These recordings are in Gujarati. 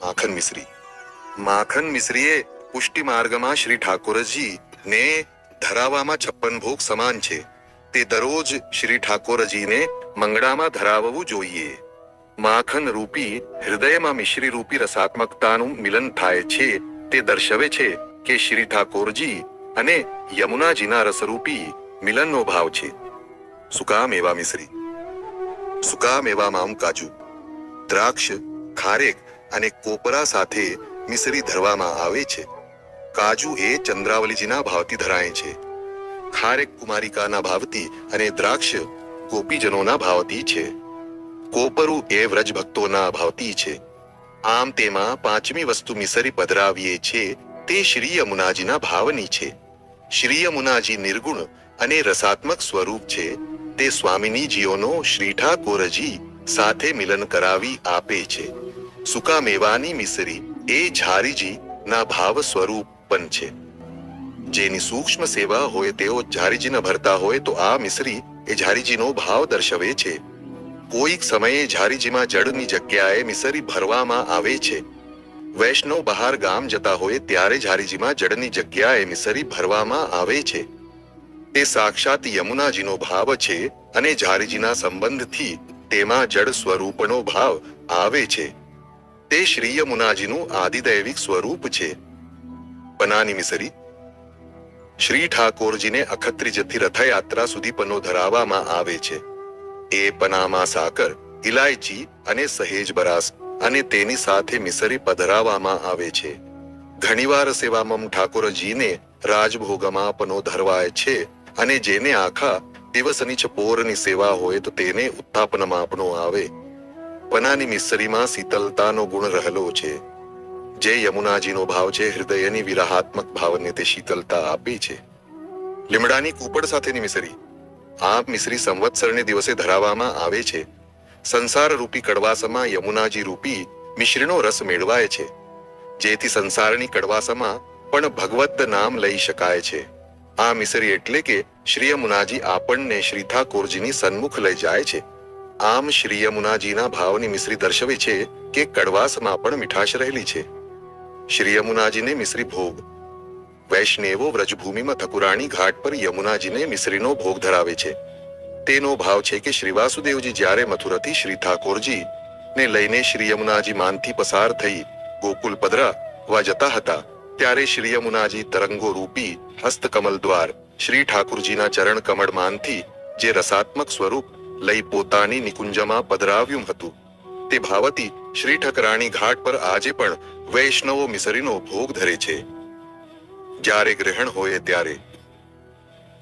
માખન મિશ્રી. માખન મિશ્રીએ પુષ્ટિ માર્ગમાં શ્રી ઠાકોરજી ને ધરાવવામાં છપ્પન ભોગ સમાન છે. તે દરરોજ શ્રી ઠાકોરજીને મંગળામાં ધરાવવું જોઈએ. માખન રૂપી, હૃદયમાં મિશ્રી રૂપી રસાત્મકતાનું મિલન થાય છે. તે દર્શાવે છે કે શ્રી ઠાકોરજી અને યમુનાજીના રસરૂપી મિલનનો ભાવ છે. સુકા મેવા મિશ્રી. સુકા મેવામાં કાજુ. દ્રાક્ષ, ખારેક અને કોપરા સાથે મિશ્રી ધરવામાં આવે છે. કાજુ એ ચંદ્રાવલીજીના ભાવથી ધરાય છે. ખારેક કુમારિકાના ભાવથી અને દ્રાક્ષ ગોપીજનોના ભાવથી છે. કોપરું એ વ્રજ ભક્તોના ભાવથી છે. આમ તેમાં પાંચમી વસ્તુ મિસરી પધરાવીએ છે તે શ્રી યમુનાજીના ભાવની છે. શ્રી યમુનાજી નિર્ગુણ અને રસાત્મક સ્વરૂપ છે. તે સ્વામિનીજીઓનો શ્રી ઠાકોરજી સાથે મિલન કરાવી આપે છે. સુકા મેવાની મિસરી એ ઝારીજી ના ભાવ સ્વરૂપ પણ છે. જેની સૂક્ષ્મ સેવા હોય તેઓ ઝારીજીને ભરતા હોય તો આ મિસરી એ ઝારીજીનો ભાવ દર્શાવે છે. કોઈક સમયે ઝારીજીમાં જળની જગ્યાએ મિસરી ભરવામાં આવે છે. વૈષ્ણવ બહાર ગામ જતા હોય ત્યારે ઝારીજીમાં જળની જગ્યાએ મિસરી ભરવામાં આવે છે. તે સાક્ષાત યમુનાજીનો ભાવ છે અને ઝારીજીના સંબંધથી તેમાં જળ સ્વરૂપનો ભાવ આવે છે. તે શ્રી યમુનાજીનું આદિદૈવિક સ્વરૂપ છે. પનાની મિસરી, શ્રી ઠાકોરજીને અખત્રીજથી રથયાત્રા સુધી પનો ધરાવવામાં આવે છે. એ પનામાં સાકર ઇલાયચી અને સહેજ બરાસ અને તેની સાથે મિસરી પધરાવવામાં આવે છે. ઘણીવાર સેવામમ ઠાકોરજીને રાજભોગમાં પનો ધરવાય છે અને જેને આખા દિવસની છપોરની સેવા હોય તો તેને ઉત્થાપનમાં આપનો આવે. પનાની મિસરીમાં શીતલતાનો ગુણ રહેલો છે. જે યમુનાજીનો ભાવ છે, હૃદયની વિરાહાત્મક ભાવને તે શીતલતા આપે છે. લીમડાની કૂપડ સાથેની મિસરી આ મિસરી સંવત્સરને દિવસે ધરાવવામાં આવે છે. સંસાર રૂપી કડવાસમાં યમુનાજી રૂપી મિશ્રીનો રસ મેળવાય છે. જેથી સંસારની કડવાસમાં પણ ભગવત નામ લઈ શકાય છે. આ મિસરી એટલે કે શ્રી યમુનાજી આપણને શ્રી ઠાકોરજીની સન્મુખ લઈ જાય છે. આમ શ્રી યમુનાજીના ભાવની મિશ્રી દર્શાવે છે કે કડવાસમાં પણ મીઠાશ રહેલી છે. શ્રી યમુનાજીને મિશ્રી ભોગ. વૈષ્ણવો વ્રજભૂમિમાં થકુરાણી ઘાટ પર યમુનાજીને મિશ્રીનો ભોગ ધરાવે છે. તેનો ભાવ છે કે શ્રી વાસુદેવજી જ્યારે મથુરાથી શ્રી ઠાકોરજી ને લઈને શ્રી યમુનાજી માનથી પસાર થઈ ગોકુલ પદરા વા જતા હતા, ત્યારે શ્રી યમુનાજી તરંગો રૂપી હસ્તકમલ દ્વાર શ્રી ઠાકુરજીના ચરણ કમળ માનથી જે રસાત્મક સ્વરૂપ લઈ પોતાની નિકુંજમાં પધરાવ્યું હતું. તે ભાવતી શ્રી ઠકરાણી ઘાટ પર આજે પણ વૈષ્ણવો મિસરીનો ભોગ ધરે છે. જ્યારે ગ્રહણ હોય ત્યારે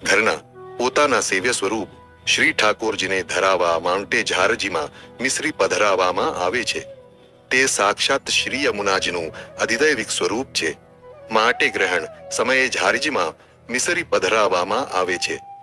ઘરના પોતાના સેવ્ય સ્વરૂપ શ્રી ઠાકોરજીને ધરાવવા માઉન્ટે ઝારજીમાં મિશ્રી પધરાવવામાં આવે છે. તે સાક્ષાત શ્રી યમુનાજીનું અધિદૈવિક સ્વરૂપ છે. માટે ગ્રહણ સમયે ઝારજીમાં મિસરી પધરાવવામાં આવે છે.